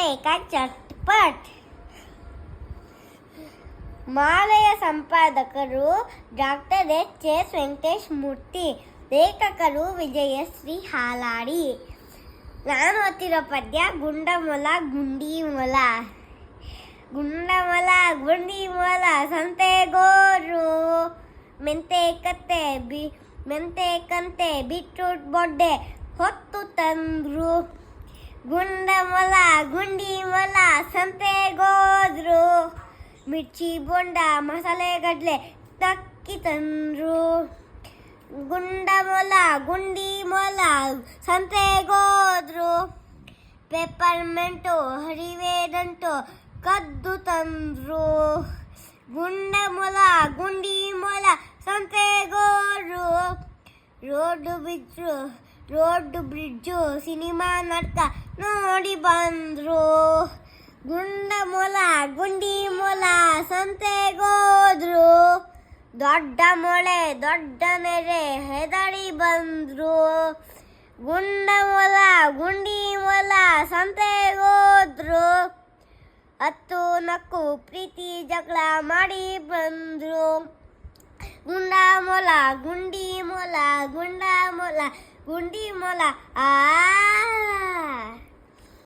ಬೇಕ ಚಟ್ಪಟ್ ಮಾಲೆಯ ಸಂಪಾದಕರು doctor H S Venkatesh Murthy ಲೇಖಕರು ವಿಜಯಶ್ರೀ ಹಾಲಾಡಿ ನಾನು ಓದ್ತಿರೋ ಪದ್ಯ ಗುಂಡಮೊಲ ಗುಂಡಿ ಮೊಲ ಗುಂಡಮೊಲ ಗುಂಡಿ ಮೊಲ ಸಂತೆಗೋರು ಮೆಂತೆ ಕತ್ತೆ ಬಿ ಮೆಂತೆ ಕಂತೆ ಬೀಟ್ರೂಟ್ ಬೊಡ್ಡೆ ಹೊತ್ತು ತಂದ್ರು ಗುಂಡಮೊಲ ಗುಂಡಿ ಮೊಲ ಸಂತೆಗೋದ್ರು ಮಿರ್ಚಿ, ಬೊಂಡ, ಮಸಾಲೆ, ಗಡ್ಲೆ ತಕ್ಕಿ ತಂದ್ರು. ಗುಂಡ ಮೊಲ ಗುಂಡಿ ಮೊಲ ಸಂತೆಗೋದ್ರು ಪೆಪ್ಪರ್ಮೆಂಟು, ಹರಿವೇದಂಟು ಕದ್ದು ತಂದ್ರು. ಗುಂಡ ಮೊಲ ಗುಂಡಿ ಮೊಲ ಸಂತೆಗೋರು ರೋಡ್ ಬಿದ್ರು ರೋಡ್ ಬ್ರಿಡ್ಜು, ಸಿನಿಮಾ ನಾಟಕ ನೋಡಿ ಬಂದ್ರು. ಗುಂಡ ಮೊಲ, ಗುಂಡಿ ಮೊಲ ಸಂತೆಗೋದ್ರು. ದೊಡ್ಡ ಮೊಳೆ, ದೊಡ್ಡ ನೆರೆ ಹೆದರಿ ಬಂದ್ರು. ಗುಂಡ ಮೊಲ, ಗುಂಡಿ ಮೊಲ ಸಂತೆಗೋದ್ರು. ಹತ್ತು ನಕ್ಕು ಪ್ರೀತಿ ಜಗಳ ಮಾಡಿ ಬಂದ್ರು. ಗುಂಡ ಮೊಲ, ಗುಂಡಿ ಮೊಲ, ಗುಂಡ ಮೊಲ, ಗುಂಡಿ ಮೊಲ, ಆ